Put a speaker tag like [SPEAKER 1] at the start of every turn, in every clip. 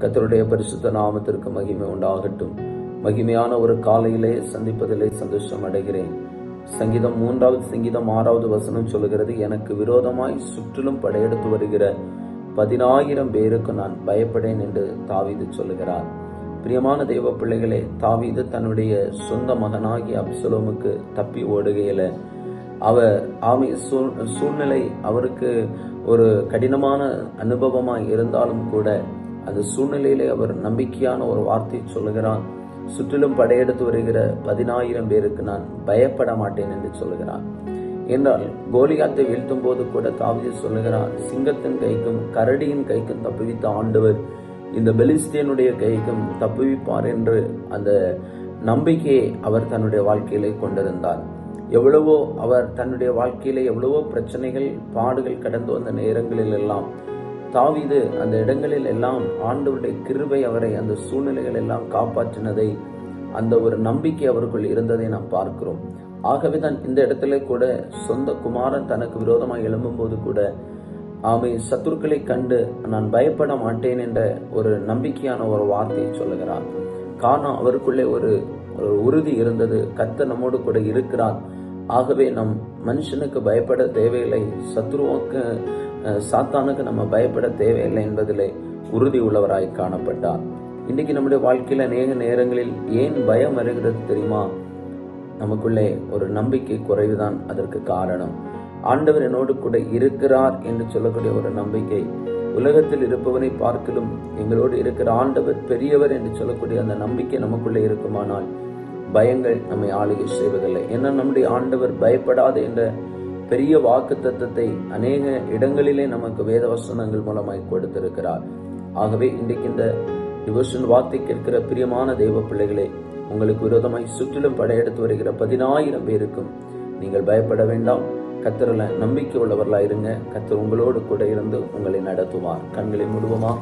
[SPEAKER 1] கத்தருடைய பரிசுத்த நாமத்திற்கு மகிமை உண்டாகட்டும். மகிமையான ஒரு காலையிலே சந்திப்பதிலே சந்தோஷம் அடைகிறேன். சங்கீதம் மூன்றாவது சங்கீதம் ஆறாவது வசனம் சொல்லுகிறது எனக்கு விரோதமாய் சுற்றிலும் படையெடுத்து வருகிற பதினாயிரம் பேருக்கு நான் பயப்படேன் என்று தாவீது சொல்லுகிறார். பிரியமான தெய்வ பிள்ளைகளே தாவீது தன்னுடைய சொந்த மகனாகிய அப்சலோமுக்கு தப்பி ஓடுகையில அவர் ஆமை சூழ் சூழ்நிலை அவருக்கு ஒரு கடினமான அனுபவமாய் இருந்தாலும் கூட அந்த சூழ்நிலையிலே அவர் நம்பிக்கையான ஒரு வார்த்தை சொல்லுகிறான் சுற்றிலும் படையெடுத்து வருகிற பதினாயிரம் பேருக்கு நான் பயப்பட மாட்டேன் என்று சொல்லுகிறான் என்றால் கோலியாத்தை வீழ்த்தும் போது கூட தாவிதி சொல்லுகிறான் சிங்கத்தின் கைக்கும் கரடியின் கைக்கும் தப்புவித்த ஆண்டவர் இந்த பெலிஸ்தியனுடைய கைக்கும் தப்புவிப்பார் என்று அந்த நம்பிக்கையை அவர் தன்னுடைய வாழ்க்கையிலே கொண்டிருந்தார். எவ்வளவோ அவர் தன்னுடைய வாழ்க்கையிலே எவ்வளவோ பிரச்சனைகள் பாடுகள் கடந்து வந்த நேரங்களில் எல்லாம் தாவிது அந்த இடங்களில் எல்லாம் ஆண்டவருடைய கிருபை அவரை அந்த சூழ்நிலைகள் எல்லாம் காப்பாற்றினதை அந்த ஒரு நம்பிக்கை அவருக்குள் இருந்ததை நாம் பார்க்கிறோம். ஆகவே தான் இந்த இடத்துல கூட சொந்த குமாரன் தனக்கு விரோதமாக எழும்பும்போது கூட ஆமை சத்துருக்களை கண்டு நான் பயப்பட மாட்டேன் என்ற ஒரு நம்பிக்கையான ஒரு வார்த்தையை சொல்லுகிறார். காரணம் அவருக்குள்ளே ஒரு ஒரு உறுதி இருந்தது. கத்த நம்மோடு கூட இருக்கிறார். ஆகவே நம் மனுஷனுக்கு பயப்பட தேவையில்லை. சத்ருவுக்கு சாத்தானுக்கு நம்ம பயப்பட தேவையில்லை என்பதிலே உறுதி உள்ளவராய் காணப்பட்டார். இன்றைக்கு நம்முடைய வாழ்க்கையில் அநேக நேரங்களில் ஏன் பயம் வருகிறது தெரியுமா? நமக்குள்ளே ஒரு நம்பிக்கை குறைவுதான் அதற்கு காரணம். ஆண்டவர் என்னோடு கூட இருக்கிறார் என்று சொல்லக்கூடிய ஒரு நம்பிக்கை. உலகத்தில் இருப்பவனை பார்க்கலும் எங்களோடு இருக்கிற ஆண்டவர் பெரியவர் என்று சொல்லக்கூடிய அந்த நம்பிக்கை நமக்குள்ளே இருக்குமானால் பயங்கள் நம்மை ஆளுகை செய்வதில்லை. ஏன்னா நம்முடைய ஆண்டவர் பயப்படாது என்ற பெரிய வாக்கு தத்துவத்தை அநேக இடங்களிலே நமக்கு வேத வசனங்கள் மூலமாய் கொடுத்திருக்கிறார். ஆகவே இன்றைக்கு இந்த டிவோஷன் வார்த்தை கேட்கிற பிரியமான தெய்வ பிள்ளைகளே உங்களுக்கு விரோதமாய் சுற்றிலும் படையெடுத்து வருகிற பதினாயிரம் பேருக்கும் நீங்கள் பயப்பட வேண்டாம். கத்தரில் நம்பிக்கை உள்ளவர்களாக இருங்க. கத்தர் உங்களோடு கூட இருந்து உங்களை நடத்துவார். கண்களை முழுவமா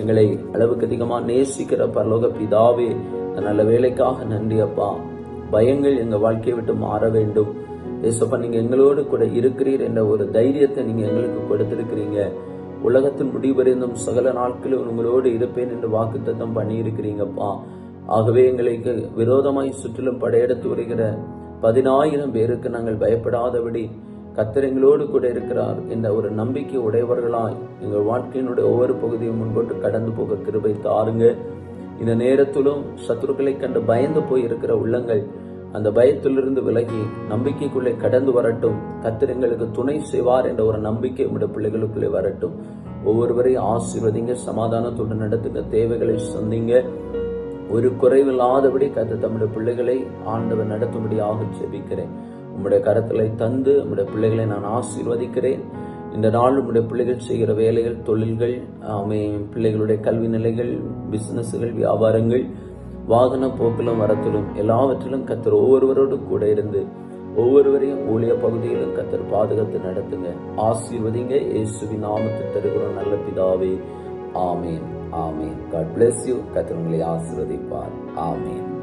[SPEAKER 1] எங்களை அளவுக்கு அதிகமா நேசிக்கிற பரலோக பிதாவே நல்ல வேலைக்காக நன்றி அப்பா. பயங்கள் எங்க வாழ்க்கையை விட்டு மாற வேண்டும். ஏசப்பா நீங்கள் எங்களோடு கூட இருக்கிறீர் என்ற ஒரு தைரியத்தை நீங்கள் எங்களுக்கு கொடுத்திருக்கிறீங்க. உலகத்தின் முடிவடைந்தும் சகல நாட்களில் உங்களோடு இருப்பேன் என்று வாக்குத்தத்தம் பண்ணியிருக்கிறீங்கப்பா. ஆகவே எங்களுக்கு விரோதமாய் சுற்றிலும் படையெடுத்து வருகிற பதினாயிரம் பேருக்கு நாங்கள் பயப்படாதபடி கத்தர் எங்களோடு கூட இருக்கிறார் என்ற ஒரு நம்பிக்கை உடையவர்களாய் எங்கள் வாழ்க்கையினுடைய ஒவ்வொரு பகுதியும் முன்போட்டு கடந்து போக கிருபை தாருங்க. இந்த நேரத்திலும் சத்துருக்களை கண்டு பயந்து போய் இருக்கிற உள்ளங்கள் அந்த பயத்திலிருந்து விலகி நம்பிக்கைக்குள்ளே கடந்து வரட்டும். கத்தர் எங்களுக்கு துணை செய்வார் என்ற ஒரு நம்பிக்கை உடைய பிள்ளைகளுக்குள்ளே வரட்டும். ஒவ்வொருவரையும் ஆசீர்வதிங்க சமாதானத்துடன் நடத்துங்க தேவைகளை சந்திங்க. ஒரு குறைவில்லாதபடி கத்த தம்முடைய பிள்ளைகளை ஆண்டவர் நடத்தும்படியாக செபிக்கிறேன் உம்முடைய கரத்தலை தந்து உம்முடைய பிள்ளைகளை நான் ஆசீர்வதிக்கிறேன். இந்த நாள் உம்முடைய பிள்ளைகள் செய்கிற வேலைகள் தொழில்கள் பிள்ளைகளுடைய கல்வி நிலைகள் பிசினஸ்கள் வியாபாரங்கள் வாகன போக்கிலும் வரத்திலும் எல்லாவற்றிலும் கத்தர் ஒவ்வொருவரோடு கூட இருந்து ஒவ்வொருவரையும் ஊழிய பகுதியிலும் கத்தர் பாதுகாத்து நடத்துங்க. ஆசீர்வதிங்க. இயேசுவின் நாமத்தை தருகிறோம் நல்ல பிதாவே. ஆமேன். ஆமேன். காட் பிளஸ் யூ கத்தர் உங்களை ஆசீர்வதிப்பார். ஆமேன்.